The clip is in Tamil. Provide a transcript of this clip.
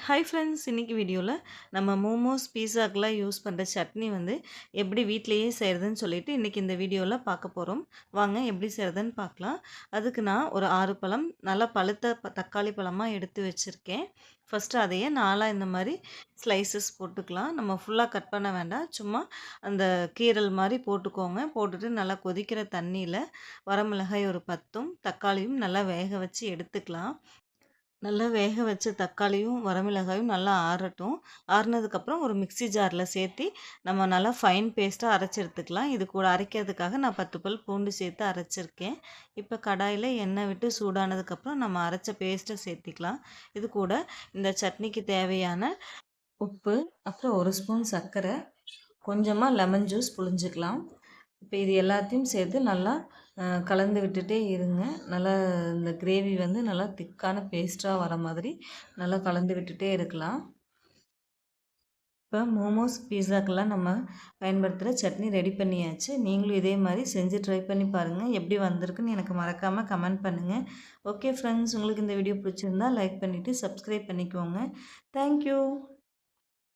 ஹாய் ஃப்ரெண்ட்ஸ் இன்றைக்கி வீடியோவில் நம்ம மோமோஸ் பீஸாக்கெலாம் யூஸ் பண்ணுற சட்னி வந்து எப்படி வீட்லேயே செய்கிறதுன்னு சொல்லிட்டு இன்றைக்கி இந்த வீடியோவில் பார்க்க போகிறோம் வாங்க எப்படி செய்கிறதுன்னு பார்க்கலாம். அதுக்கு நான் ஒரு ஆறு பழம் நல்லா பழுத்த ப- தக்காளி பழமாக எடுத்து வச்சுருக்கேன். ஃபஸ்ட்டு அதையே நாலாக இந்த மாதிரி ஸ்லைசஸ் போட்டுக்கலாம். நம்ம ஃபுல்லாக கட் பண்ண வேண்டாம். சும்மா அந்த கீரல் மாதிரி போட்டுக்கோங்க. போட்டுட்டு நல்லா கொதிக்கிற தண்ணியில் வரமிளகாய் ஒரு பத்தும் தக்காளியும் நல்லா வேக வச்சு எடுத்துக்கலாம். நல்லா வேக வச்ச தக்காளியும் வரமிளகாயும் நல்லா ஆறட்டும். ஆறுனதுக்கப்புறம் ஒரு மிக்ஸி ஜாரில் சேர்த்து நம்ம நல்லா ஃபைன் பேஸ்ட்டாக அரைச்சி எடுத்துக்கலாம். இது கூட அரைக்கிறதுக்காக நான் பத்து பல் பூண்டு சேர்த்து அரைச்சிருக்கேன். இப்போ கடாயில் எண்ணெய் விட்டு சூடானதுக்கப்புறம் நம்ம அரைச்ச பேஸ்ட்டை சேர்த்திக்கலாம். இது கூட இந்த சட்னிக்கு தேவையான உப்பு அப்புறம் ஒரு ஸ்பூன் சர்க்கரை கொஞ்சமாக லெமன் ஜூஸ் புழிஞ்சிக்கலாம். இப்போ இது எல்லாத்தையும் சேர்த்து நல்லா கலந்து விட்டுட்டே இருங்க. நல்லா இந்த கிரேவி வந்து நல்லா திக்கான பேஸ்ட்டாக வர மாதிரி நல்லா கலந்து விட்டுட்டே இருக்கலாம். இப்போ மோமோஸ் பீஸாக்கெல்லாம் நம்ம பயன்படுத்துகிற சட்னி ரெடி பண்ணியாச்சு. நீங்களும் இதே மாதிரி செஞ்சு ட்ரை பண்ணி பாருங்கள் எப்படி வந்திருக்குன்னு எனக்கு மறக்காமல் கமெண்ட் பண்ணுங்கள் ஓகே ஃப்ரெண்ட்ஸ் உங்களுக்கு இந்த வீடியோ பிடிச்சிருந்தா லைக் பண்ணிவிட்டு சப்ஸ்கிரைப் பண்ணிக்கோங்க. தேங்க்யூ